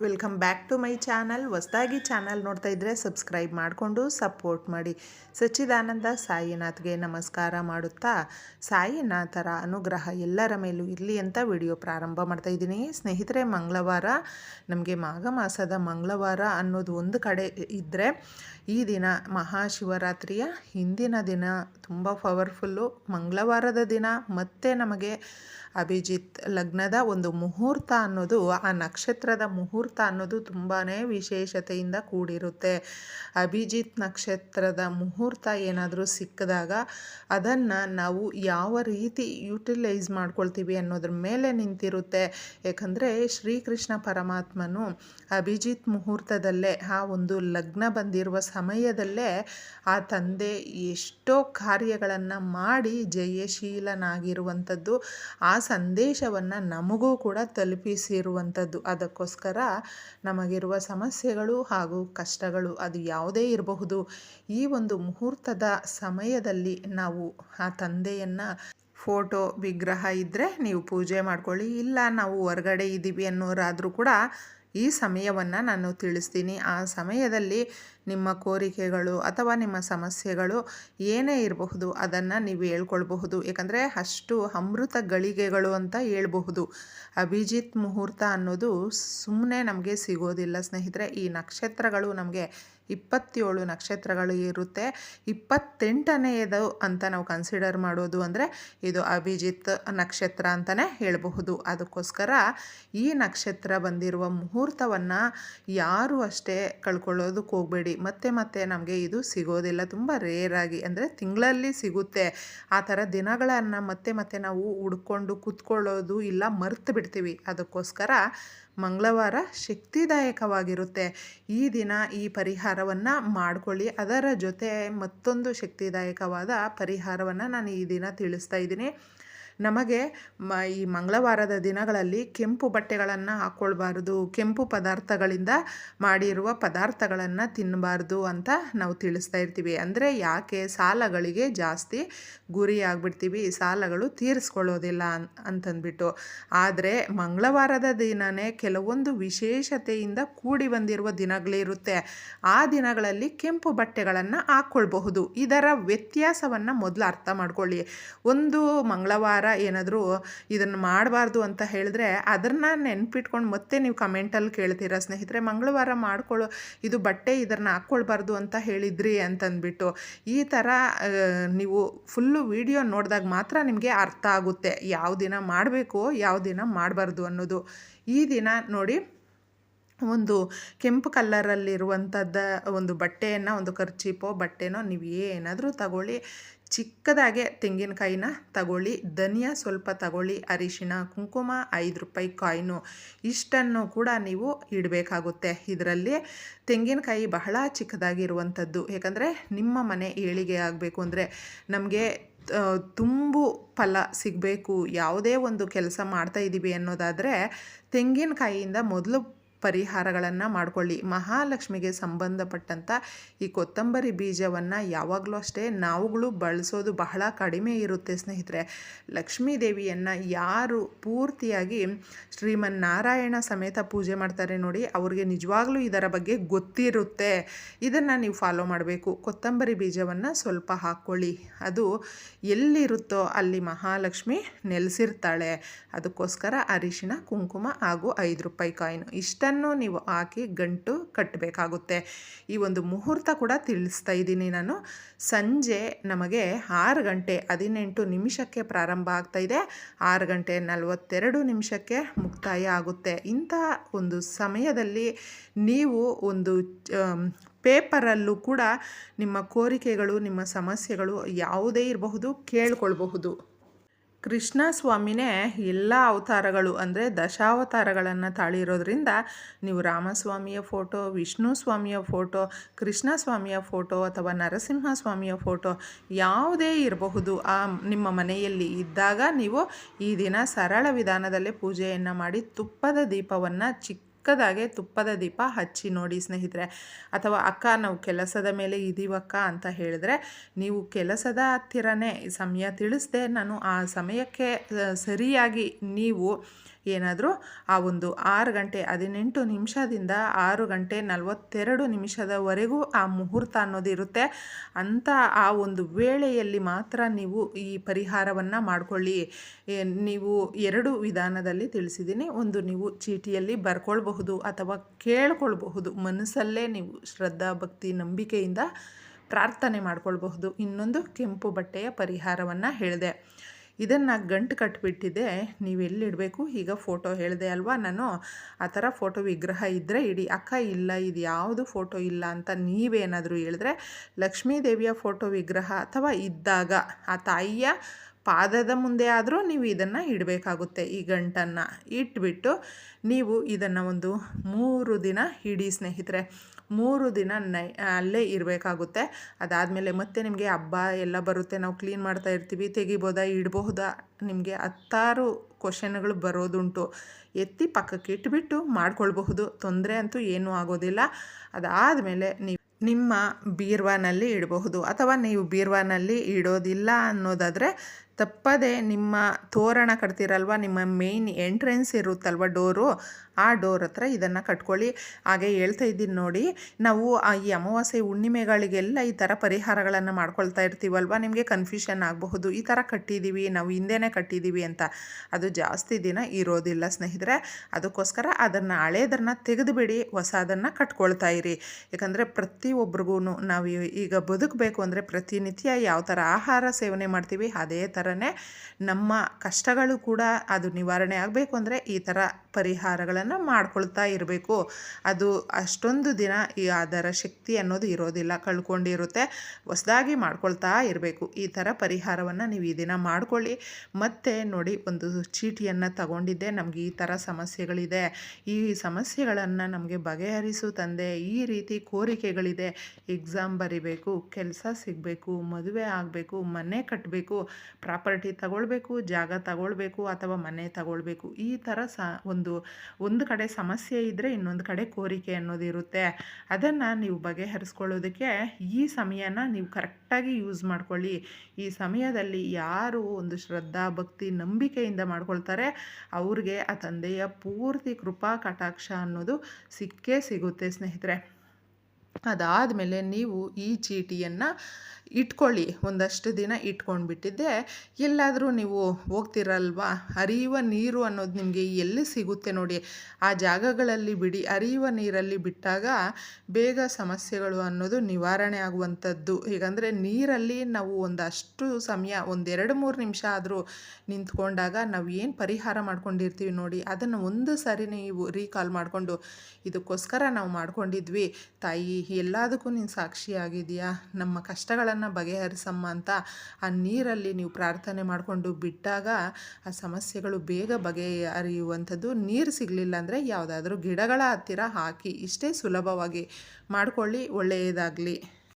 Welcome back to my channel ಹೊಸದಾಗಿ channel ನೋಡ್ತಾ ಇದ್ದರೆ ಸಬ್ಸ್ಕ್ರೈಬ್ ಮಾಡಿಕೊಂಡು ಸಪೋರ್ಟ್ ಮಾಡಿ. ಸಚ್ಚಿದಾನಂದ ಸಾಯಿನಾಥ್ಗೆ ನಮಸ್ಕಾರ ಮಾಡುತ್ತಾ, ಸಾಯಿನಾಥರ ಅನುಗ್ರಹ ಎಲ್ಲರ ಮೇಲೂ ಇರಲಿ ಅಂತ ವಿಡಿಯೋ ಪ್ರಾರಂಭ ಮಾಡ್ತಾ ಇದ್ದೀನಿ. ಸ್ನೇಹಿತರೆ, ಮಂಗಳವಾರ, ನಮಗೆ ಮಾಘ ಮಾಸದ ಮಂಗಳವಾರ ಅನ್ನೋದು ಒಂದು ಕಡೆ ಇದ್ದರೆ ಈ ದಿನ ಮಹಾಶಿವರಾತ್ರಿಯ ಹಿಂದಿನ ದಿನ ತುಂಬ ಪವರ್ಫುಲ್ಲು ಮಂಗಳವಾರದ ದಿನ ಮತ್ತೆ ನಮಗೆ ಅಭಿಜಿತ್ ಲಗ್ನದ ಒಂದು ಮುಹೂರ್ತ ಅನ್ನೋದು, ಆ ನಕ್ಷತ್ರದ ಮುಹೂರ್ತ ಅನ್ನೋದು ತುಂಬಾ ವಿಶೇಷತೆಯಿಂದ ಕೂಡಿರುತ್ತೆ. ಅಭಿಜಿತ್ ನಕ್ಷತ್ರದ ಮುಹೂರ್ತ ಏನಾದರೂ ಸಿಕ್ಕಿದಾಗ ಅದನ್ನು ನಾವು ಯಾವ ರೀತಿ ಯುಟಿಲೈಸ್ ಮಾಡ್ಕೊಳ್ತೀವಿ ಅನ್ನೋದ್ರ ಮೇಲೆ ನಿಂತಿರುತ್ತೆ. ಯಾಕಂದರೆ ಶ್ರೀಕೃಷ್ಣ ಪರಮಾತ್ಮನು ಅಭಿಜಿತ್ ಮುಹೂರ್ತದಲ್ಲೇ, ಆ ಒಂದು ಲಗ್ನ ಬಂದಿರುವ ಸಮಯದಲ್ಲೇ ಆ ತಂದೆ ಎಷ್ಟೋ ಕಾರ್ಯಗಳನ್ನು ಮಾಡಿ ಜಯಶೀಲನಾಗಿರುವಂಥದ್ದು, ಆ ಸಂದೇಶವನ್ನು ನಮಗೂ ಕೂಡ ತಲುಪಿಸಿರುವಂಥದ್ದು. ಅದಕ್ಕೋಸ್ಕರ ನಮಗಿರುವ ಸಮಸ್ಯೆಗಳು ಹಾಗೂ ಕಷ್ಟಗಳು ಅದು ಯಾವುದೇ ಇರಬಹುದು. ಈ ಒಂದು ಮುಹೂರ್ತದ ಸಮಯದಲ್ಲಿ ನಾವು ಆ ತಂದೆಯನ್ನು ಫೋಟೋ, ವಿಗ್ರಹ ಇದ್ದರೆ ನೀವು ಪೂಜೆ ಮಾಡ್ಕೊಳ್ಳಿ. ಇಲ್ಲ ನಾವು ಹೊರಗಡೆ ಇದ್ದೀವಿ ಅನ್ನೋರಾದರೂ ಕೂಡ ಈ ಸಮಯವನ್ನು ನಾನು ತಿಳಿಸ್ತೀನಿ. ಆ ಸಮಯದಲ್ಲಿ ನಿಮ್ಮ ಕೋರಿಕೆಗಳು ಅಥವಾ ನಿಮ್ಮ ಸಮಸ್ಯೆಗಳು ಏನೇ ಇರಬಹುದು ಅದನ್ನು ನೀವು ಹೇಳ್ಕೊಳ್ಬಹುದು. ಯಾಕಂದರೆ ಅಷ್ಟು ಅಮೃತ ಗಳಿಗೆಗಳು ಅಂತ ಹೇಳ್ಬಹುದು. ಅಭಿಜಿತ್ ಮುಹೂರ್ತ ಅನ್ನೋದು ಸುಮ್ಮನೆ ನಮಗೆ ಸಿಗೋದಿಲ್ಲ ಸ್ನೇಹಿತರೆ. ಈ ನಕ್ಷತ್ರಗಳು ನಮಗೆ ಇಪ್ಪತ್ತೇಳು ನಕ್ಷತ್ರಗಳು ಇರುತ್ತೆ. ಇಪ್ಪತ್ತೆಂಟನೆಯದು ಅಂತ ನಾವು ಕನ್ಸಿಡರ್ ಮಾಡೋದು ಅಂದರೆ ಇದು ಅಭಿಜಿತ್ ನಕ್ಷತ್ರ ಅಂತಲೇ ಹೇಳಬಹುದು. ಅದಕ್ಕೋಸ್ಕರ ಈ ನಕ್ಷತ್ರ ಬಂದಿರುವ ಮುಹೂರ್ತವನ್ನು ಯಾರು ಅಷ್ಟೇ ಕಳ್ಕೊಳ್ಳೋದಕ್ಕೆ ಹೋಗಬೇಡಿ. ಮತ್ತೆ ಮತ್ತೆ ನಮಗೆ ಇದು ಸಿಗೋದಿಲ್ಲ. ತುಂಬ ರೇರಾಗಿ ಅಂದರೆ ತಿಂಗಳಲ್ಲಿ ಸಿಗುತ್ತೆ. ಆ ಥರ ದಿನಗಳನ್ನು ಮತ್ತೆ ಮತ್ತೆ ನಾವು ಹುಡ್ಕೊಂಡು ಕೂತ್ಕೊಳ್ಳೋದು ಇಲ್ಲ ಮರ್ತು ಬಿಡ್ತೀವಿ. ಅದಕ್ಕೋಸ್ಕರ ಮಂಗಳವಾರ ಶಕ್ತಿದಾಯಕವಾಗಿರುತ್ತೆ. ಈ ದಿನ ಈ ಪರಿಹಾರವನ್ನು ಮಾಡ್ಕೊಳ್ಳಿ. ಅದರ ಜೊತೆ ಮತ್ತೊಂದು ಶಕ್ತಿದಾಯಕವಾದ ಪರಿಹಾರವನ್ನು ನಾನು ಈ ದಿನ ತಿಳಿಸ್ತಾ ಇದ್ದೀನಿ. ನಮಗೆ ಮ, ಈ ಮಂಗಳವಾರದ ದಿನಗಳಲ್ಲಿ ಕೆಂಪು ಬಟ್ಟೆಗಳನ್ನು ಹಾಕ್ಕೊಳ್ಬಾರ್ದು ಕೆಂಪು ಪದಾರ್ಥಗಳಿಂದ ಮಾಡಿರುವ ಪದಾರ್ಥಗಳನ್ನು ತಿನ್ನಬಾರ್ದು ಅಂತ ನಾವು ತಿಳಿಸ್ತಾ ಇರ್ತೀವಿ. ಅಂದರೆ ಯಾಕೆ ಸಾಲಗಳಿಗೆ ಜಾಸ್ತಿ ಗುರಿ ಈ ಸಾಲಗಳು ತೀರಿಸ್ಕೊಳ್ಳೋದಿಲ್ಲ ಅಂತಂದ್ಬಿಟ್ಟು. ಆದರೆ ಮಂಗಳವಾರದ ದಿನವೇ ಕೆಲವೊಂದು ವಿಶೇಷತೆಯಿಂದ ಕೂಡಿ ಬಂದಿರುವ ದಿನಗಳಿರುತ್ತೆ ಆ ದಿನಗಳಲ್ಲಿ ಕೆಂಪು ಬಟ್ಟೆಗಳನ್ನು ಹಾಕ್ಕೊಳ್ಬಹುದು ಇದರ ವ್ಯತ್ಯಾಸವನ್ನು ಮೊದಲು ಅರ್ಥ ಮಾಡ್ಕೊಳ್ಳಿ. ಒಂದು ಮಂಗಳವಾರ ಏನಾದರೂ ಇದನ್ನು ಮಾಡಬಾರ್ದು ಅಂತ ಹೇಳಿದ್ರೆ ಅದನ್ನು ನೆನ್ಪಿಟ್ಕೊಂಡು ಮತ್ತೆ ನೀವು ಕಮೆಂಟಲ್ಲಿ ಕೇಳ್ತೀರಾ, ಸ್ನೇಹಿತರೆ. ಮಂಗಳವಾರ ಮಾಡ್ಕೊಳ್ಳೋ, ಇದು ಬಟ್ಟೆ ಇದನ್ನು ಹಾಕ್ಕೊಳ್ಬಾರ್ದು ಅಂತ ಹೇಳಿದ್ರಿ ಅಂತಂದ್ಬಿಟ್ಟು ಈ ಥರ ನೀವು ಫುಲ್ಲು ವಿಡಿಯೋ ನೋಡಿದಾಗ ಮಾತ್ರ ನಿಮಗೆ ಅರ್ಥ ಆಗುತ್ತೆ. ಯಾವ ದಿನ ಮಾಡಬೇಕು, ಯಾವ ದಿನ ಮಾಡಬಾರ್ದು ಅನ್ನೋದು. ಈ ದಿನ ನೋಡಿ ಒಂದು ಕೆಂಪು ಕಲ್ಲರಲ್ಲಿರುವಂಥದ್ದು ಒಂದು ಬಟ್ಟೆಯನ್ನು, ಒಂದು ಖರ್ಚೀಪೋ ಬಟ್ಟೆನೋ ನೀವು ಏನಾದರೂ ತಗೊಳ್ಳಿ. ಚಿಕ್ಕದಾಗೆ ತೆಂಗಿನಕಾಯಿನ ತಗೊಳ್ಳಿ, ಧನಿಯಾ ಸ್ವಲ್ಪ ತಗೊಳ್ಳಿ, ಅರಿಶಿಣ, ಕುಂಕುಮ, ಐದು ರೂಪಾಯಿ ಕಾಯಿನು ಇಷ್ಟನ್ನು ಕೂಡ ನೀವು ಇಡಬೇಕಾಗುತ್ತೆ. ಇದರಲ್ಲಿ ತೆಂಗಿನಕಾಯಿ ಬಹಳ ಚಿಕ್ಕದಾಗಿರುವಂಥದ್ದು. ಯಾಕಂದರೆ ನಿಮ್ಮ ಮನೆ ಏಳಿಗೆ ಆಗಬೇಕು ಅಂದರೆ ನಮಗೆ ತುಂಬು ಫಲ ಸಿಗಬೇಕು. ಯಾವುದೇ ಒಂದು ಕೆಲಸ ಮಾಡ್ತಾ ಇದ್ದೀವಿ ಅನ್ನೋದಾದರೆ ತೆಂಗಿನಕಾಯಿಯಿಂದ ಮೊದಲು ಪರಿಹಾರಗಳನ್ನು ಮಾಡಿಕೊಳ್ಳಿ. ಮಹಾಲಕ್ಷ್ಮಿಗೆ ಸಂಬಂಧಪಟ್ಟಂಥ ಈ ಕೊತ್ತಂಬರಿ ಬೀಜವನ್ನು ಯಾವಾಗಲೂ ಅಷ್ಟೇ ನಾವುಗಳು ಬಳಸೋದು ಬಹಳ ಕಡಿಮೆ ಇರುತ್ತೆ ಸ್ನೇಹಿತರೆ. ಲಕ್ಷ್ಮೀ ದೇವಿಯನ್ನು ಯಾರು ಪೂರ್ತಿಯಾಗಿ ಶ್ರೀಮನ್ನಾರಾಯಣ ಸಮೇತ ಪೂಜೆ ಮಾಡ್ತಾರೆ ನೋಡಿ, ಅವ್ರಿಗೆ ನಿಜವಾಗ್ಲೂ ಇದರ ಬಗ್ಗೆ ಗೊತ್ತಿರುತ್ತೆ. ಇದನ್ನು ನೀವು ಫಾಲೋ ಮಾಡಬೇಕು. ಕೊತ್ತಂಬರಿ ಬೀಜವನ್ನು ಸ್ವಲ್ಪ ಹಾಕ್ಕೊಳ್ಳಿ. ಅದು ಎಲ್ಲಿರುತ್ತೋ ಅಲ್ಲಿ ಮಹಾಲಕ್ಷ್ಮಿ ನೆಲೆಸಿರ್ತಾಳೆ. ಅದಕ್ಕೋಸ್ಕರ ಅರಿಶಿನ ಕುಂಕುಮ ಹಾಗೂ ಐದು ರೂಪಾಯಿ ಕಾಯಿನು. ಇಷ್ಟನ್ನು ನೀವು ಹಾಕಿ ಗಂಟು ಕಟ್ಟಬೇಕಾಗುತ್ತೆ. ಈ ಒಂದು ಮುಹೂರ್ತ ಕೂಡ ತಿಳಿಸ್ತಾ ಇದ್ದೀನಿ ನಾನು. ಸಂಜೆ ನಮಗೆ ಆರು ಗಂಟೆ ಹದಿನೆಂಟು ನಿಮಿಷಕ್ಕೆ ಪ್ರಾರಂಭ ಆಗ್ತಾ ಇದೆ. ಆರು ಗಂಟೆ ನಲವತ್ತೆರಡು ನಿಮಿಷಕ್ಕೆ ಮುಕ್ತಾಯ ಆಗುತ್ತೆ. ಇಂಥ ಒಂದು ಸಮಯದಲ್ಲಿ ನೀವು ಒಂದು ಪೇಪರಲ್ಲೂ ಕೂಡ ನಿಮ್ಮ ಕೋರಿಕೆಗಳು, ನಿಮ್ಮ ಸಮಸ್ಯೆಗಳು ಯಾವುದೇ ಇರಬಹುದು, ಕೇಳ್ಕೊಳ್ಬಹುದು. ಕೃಷ್ಣ ಸ್ವಾಮಿನೇ ಎಲ್ಲ ಅವತಾರಗಳು ಅಂದರೆ ದಶಾವತಾರಗಳನ್ನು ತಾಳಿರೋದ್ರಿಂದ ನೀವು ರಾಮಸ್ವಾಮಿಯ ಫೋಟೋ ವಿಷ್ಣು ಸ್ವಾಮಿಯ ಫೋಟೋ ಕೃಷ್ಣ ಸ್ವಾಮಿಯ ಫೋಟೋ ಅಥವಾ ನರಸಿಂಹ ಸ್ವಾಮಿಯ ಫೋಟೋ ಯಾವುದೇ ಇರಬಹುದು. ಆ ನಿಮ್ಮ ಮನೆಯಲ್ಲಿ ಇದ್ದಾಗ ನೀವು ಈ ದಿನ ಸರಳ ವಿಧಾನದಲ್ಲೇ ಪೂಜೆಯನ್ನು ಮಾಡಿ ತುಪ್ಪದ ದೀಪವನ್ನು ಚಿಕ್ಕ ಚಿಕ್ಕದಾಗೆ ತುಪ್ಪದ ದೀಪ ಹಚ್ಚಿ ನೋಡಿ ಸ್ನೇಹಿತರೆ. ಅಥವಾ ಅಕ್ಕ, ನಾವು ಕೆಲಸದ ಮೇಲೆ ಇದೀವಕ್ಕ ಅಂತ ಹೇಳಿದ್ರೆ, ನೀವು ಕೆಲಸದ ಹತ್ತಿರನೇ ಸಮಯ ತಿಳಿಸದೆ ನಾನು ಆ ಸಮಯಕ್ಕೆ ಸರಿಯಾಗಿ ನೀವು ಏನಾದರೂ ಆ ಒಂದು ಆರು ಗಂಟೆ ಹದಿನೆಂಟು ನಿಮಿಷದಿಂದ ಆರು ಗಂಟೆ ನಲವತ್ತೆರಡು ನಿಮಿಷದವರೆಗೂ ಆ ಮುಹೂರ್ತ ಅನ್ನೋದು ಇರುತ್ತೆ. ಅಂಥ ಆ ಒಂದು ವೇಳೆಯಲ್ಲಿ ಮಾತ್ರ ನೀವು ಈ ಪರಿಹಾರವನ್ನು ಮಾಡಿಕೊಳ್ಳಿ. ನೀವು ಎರಡು ವಿಧಾನದಲ್ಲಿ ತಿಳಿಸಿದ್ದೀನಿ. ಒಂದು ನೀವು ಚೀಟಿಯಲ್ಲಿ ಬರ್ಕೊಳ್ಬಹುದು ಅಥವಾ ಕೇಳ್ಕೊಳ್ಬಹುದು. ಮನಸ್ಸಲ್ಲೇ ನೀವು ಶ್ರದ್ಧಾ, ಭಕ್ತಿ, ನಂಬಿಕೆಯಿಂದ ಪ್ರಾರ್ಥನೆ ಮಾಡ್ಕೊಳ್ಬಹುದು. ಇನ್ನೊಂದು ಕೆಂಪು ಬಟ್ಟೆಯ ಪರಿಹಾರವನ್ನು ಹೇಳಿದೆ. ಇದನ್ನು ಗಂಟು ಕಟ್ಬಿಟ್ಟಿದೆ, ನೀವು ಎಲ್ಲಿಡಬೇಕು ಈಗ ಫೋಟೋ ಹೇಳಿದೆ ಅಲ್ವಾ ನಾನು? ಆ ಥರ ಫೋಟೋ ವಿಗ್ರಹ ಇದ್ದರೆ ಇಡಿ. ಅಕ್ಕ, ಇಲ್ಲ, ಇದು ಯಾವುದು ಫೋಟೋ ಇಲ್ಲ ಅಂತ ನೀವೇನಾದರೂ ಹೇಳಿದ್ರೆ ಲಕ್ಷ್ಮೀ ದೇವಿಯ ಫೋಟೋ ವಿಗ್ರಹ ಅಥವಾ ಇದ್ದಾಗ, ಆ ತಾಯಿಯ ಪಾದದ ಮುಂದೆ ಆದರೂ ನೀವು ಇದನ್ನು ಇಡಬೇಕಾಗುತ್ತೆ ಈ ಗಂಟನ್ನು. ಇಟ್ಬಿಟ್ಟು ನೀವು ಇದನ್ನು ಒಂದು ಮೂರು ದಿನ ಇಡಿ ಸ್ನೇಹಿತರೆ. ಮೂರು ದಿನ ನೈ, ಅಲ್ಲೇ ಇರಬೇಕಾಗುತ್ತೆ. ಅದಾದಮೇಲೆ ಮತ್ತೆ ನಿಮಗೆ ಹಬ್ಬ ಎಲ್ಲ ಬರುತ್ತೆ. ನಾವು ಕ್ಲೀನ್ ಮಾಡ್ತಾ ಇರ್ತೀವಿ. ತೆಗಿಬೋದಾ ಇಡಬಹುದಾ ನಿಮಗೆ ಹತ್ತಾರು ಕ್ವಶನ್ಗಳು ಬರೋದುಂಟು. ಎತ್ತಿ ಪಕ್ಕಕ್ಕೆ ಇಟ್ಬಿಟ್ಟು ಮಾಡ್ಕೊಳ್ಬಹುದು. ತೊಂದರೆ ಅಂತೂ ಏನೂ ಆಗೋದಿಲ್ಲ. ಅದಾದಮೇಲೆ ನೀವು ನಿಮ್ಮ ಬೀರ್ವಾನಲ್ಲಿ ಇಡಬಹುದು. ಅಥವಾ ನೀವು ಬೀರ್ವಾನಲ್ಲಿ ಇಡೋದಿಲ್ಲ ಅನ್ನೋದಾದರೆ ತಪ್ಪದೆ ನಿಮ್ಮ ತೋರಣ ಕಟ್ತೀರಲ್ವ? ನಿಮ್ಮ ಮೇಯ್ನ್ ಎಂಟ್ರೆನ್ಸ್ ಇರುತ್ತಲ್ವ ಡೋರು ಆ ಡೋರ್ ಹತ್ರ ಇದನ್ನು ಕಟ್ಕೊಳ್ಳಿ. ಹಾಗೆ ಹೇಳ್ತಾ ಇದ್ದೀನಿ ನೋಡಿ, ನಾವು ಈ ಅಮಾವಾಸ್ಯೆ ಹುಣ್ಣಿಮೆಗಳಿಗೆಲ್ಲ ಈ ಥರ ಪರಿಹಾರಗಳನ್ನು ಮಾಡ್ಕೊಳ್ತಾ ಇರ್ತೀವಲ್ವ? ನಿಮಗೆ ಕನ್ಫ್ಯೂಷನ್ ಆಗಬಹುದು. ಈ ಥರ ಕಟ್ಟಿದ್ದೀವಿ ನಾವು ಹಿಂದೆನೇ ಕಟ್ಟಿದ್ದೀವಿ ಅಂತ. ಅದು ಜಾಸ್ತಿ ದಿನ ಇರೋದಿಲ್ಲ ಸ್ನೇಹಿತರೆ. ಅದಕ್ಕೋಸ್ಕರ ಅದನ್ನು ಹಳೇದನ್ನು ತೆಗೆದುಬಿಡಿ, ಹೊಸದನ್ನು ಕಟ್ಕೊಳ್ತಾ ಇರಿ. ಯಾಕಂದರೆ ಪ್ರತಿಯೊಬ್ರಿಗೂ ನಾವು ಈಗ ಬದುಕಬೇಕು ಅಂದರೆ ಪ್ರತಿನಿತ್ಯ ಯಾವ ಥರ ಆಹಾರ ಸೇವನೆ ಮಾಡ್ತೀವಿ, ಅದೇ ಥರನೇ ನಮ್ಮ ಕಷ್ಟಗಳು ಕೂಡ ಅದು ನಿವಾರಣೆ ಆಗಬೇಕು ಅಂದರೆ ಈ ಥರ ಪರಿಹಾರಗಳನ್ನು ಮಾಡ್ಕೊಳ್ತಾ ಇರಬೇಕು. ಅದು ಅಷ್ಟೊಂದು ದಿನ ಈ ಅದರ ಶಕ್ತಿ ಅನ್ನೋದು ಇರೋದಿಲ್ಲ, ಕಳ್ಕೊಂಡಿರುತ್ತೆ. ಹೊಸದಾಗಿ ಮಾಡ್ಕೊಳ್ತಾ ಇರಬೇಕು. ಈ ಥರ ಪರಿಹಾರವನ್ನು ನೀವು ಈ ದಿನ ಮಾಡ್ಕೊಳ್ಳಿ. ಮತ್ತು ನೋಡಿ, ಒಂದು ಚೀಟಿಯನ್ನು ತಗೊಂಡಿದ್ದೆ. ನಮಗೆ ಈ ಥರ ಸಮಸ್ಯೆಗಳಿದೆ. ಈ ಸಮಸ್ಯೆಗಳನ್ನು ನಮಗೆ ಬಗೆಹರಿಸು ತಂದೆ. ಈ ರೀತಿ ಕೋರಿಕೆಗಳಿದೆ. ಎಕ್ಸಾಮ್ ಬರಿಬೇಕು, ಕೆಲಸ ಸಿಗಬೇಕು, ಮದುವೆ ಆಗಬೇಕು, ಮನೆ ಕಟ್ಟಬೇಕು ಪ್ರಾಪರ್ಟಿ ತಗೊಳ್ಬೇಕು, ಜಾಗ ತಗೊಳ್ಬೇಕು ಅಥವಾ ಮನೆ ತಗೊಳ್ಬೇಕು. ಈ ಥರ ಸ, ಒಂದು ಒಂದು ಕಡೆ ಸಮಸ್ಯೆ ಇದ್ದರೆ ಇನ್ನೊಂದು ಕಡೆ ಕೋರಿಕೆ ಅನ್ನೋದು ಇರುತ್ತೆ. ಅದನ್ನು ನೀವು ಬಗೆಹರಿಸ್ಕೊಳ್ಳೋದಕ್ಕೆ ಈ ಸಮಯನ ನೀವು ಕರೆಕ್ಟಾಗಿ ಯೂಸ್ ಮಾಡ್ಕೊಳ್ಳಿ. ಈ ಸಮಯದಲ್ಲಿ ಯಾರು ಒಂದು ಶ್ರದ್ಧಾ, ಭಕ್ತಿ, ನಂಬಿಕೆಯಿಂದ ಮಾಡ್ಕೊಳ್ತಾರೆ, ಅವ್ರಿಗೆ ಆ ತಂದೆಯ ಪೂರ್ತಿ ಕೃಪಾ, ಕಟಾಕ್ಷ ಅನ್ನೋದು ಸಿಕ್ಕೇ ಸಿಗುತ್ತೆ ಸ್ನೇಹಿತರೆ. ಅದಾದಮೇಲೆ ನೀವು ಈ ಚೀಟಿಯನ್ನು ಇಟ್ಕೊಳ್ಳಿ. ಒಂದಷ್ಟು ದಿನ ಇಟ್ಕೊಂಡ್ಬಿಟ್ಟಿದ್ದೆ. ಎಲ್ಲಾದರೂ ನೀವು ಹೋಗ್ತಿರಲ್ವಾ? ಹರಿಯುವ ನೀರು ಅನ್ನೋದು ನಿಮಗೆ ಎಲ್ಲಿ ಸಿಗುತ್ತೆ ನೋಡಿ. ಆ ಜಾಗಗಳಲ್ಲಿ ಬಿಡಿ. ಹರಿಯುವ ನೀರಲ್ಲಿ ಬಿಟ್ಟಾಗ ಬೇಗ ಸಮಸ್ಯೆಗಳು ಅನ್ನೋದು ನಿವಾರಣೆ ಆಗುವಂಥದ್ದು. ಹೇಗಂದರೆ ನೀರಲ್ಲಿ ನಾವು ಒಂದಷ್ಟು ಸಮಯ, ಒಂದೆರಡು ಮೂರು ನಿಮಿಷ ಆದರೂ ನಿಂತ್ಕೊಂಡಾಗ ನಾವು ಏನು ಪರಿಹಾರ ಮಾಡ್ಕೊಂಡಿರ್ತೀವಿ ನೋಡಿ. ಅದನ್ನು ಒಂದು ಸರಿ ನೀವು ರೀಕಾಲ್ ಮಾಡಿಕೊಂಡು ಇದಕ್ಕೋಸ್ಕರ ನಾವು ಮಾಡ್ಕೊಂಡಿದ್ವಿ. ತಾಯಿ ಎಲ್ಲದಕ್ಕೂ ನೀನು ಸಾಕ್ಷಿಯಾಗಿದೆಯಾ ನಮ್ಮ ಕಷ್ಟಗಳನ್ನು ಬಗೆಹರಿಸಮ್ಮ ಅಂತ ಆ ನೀರಲ್ಲಿ ನೀವು ಪ್ರಾರ್ಥನೆ ಮಾಡಿಕೊಂಡು ಬಿಟ್ಟಾಗ ಆ ಸಮಸ್ಯೆಗಳು ಬೇಗ ಬಗೆಹರಿಯುವಂಥದ್ದು. ನೀರು ಸಿಗಲಿಲ್ಲ ಅಂದರೆ ಯಾವುದಾದ್ರೂ ಗಿಡಗಳ ಹತ್ತಿರ ಹಾಕಿ ಇಷ್ಟೇ ಸುಲಭವಾಗಿ ಮಾಡಿಕೊಳ್ಳಿ, ಒಳ್ಳೆಯದಾಗಲಿ.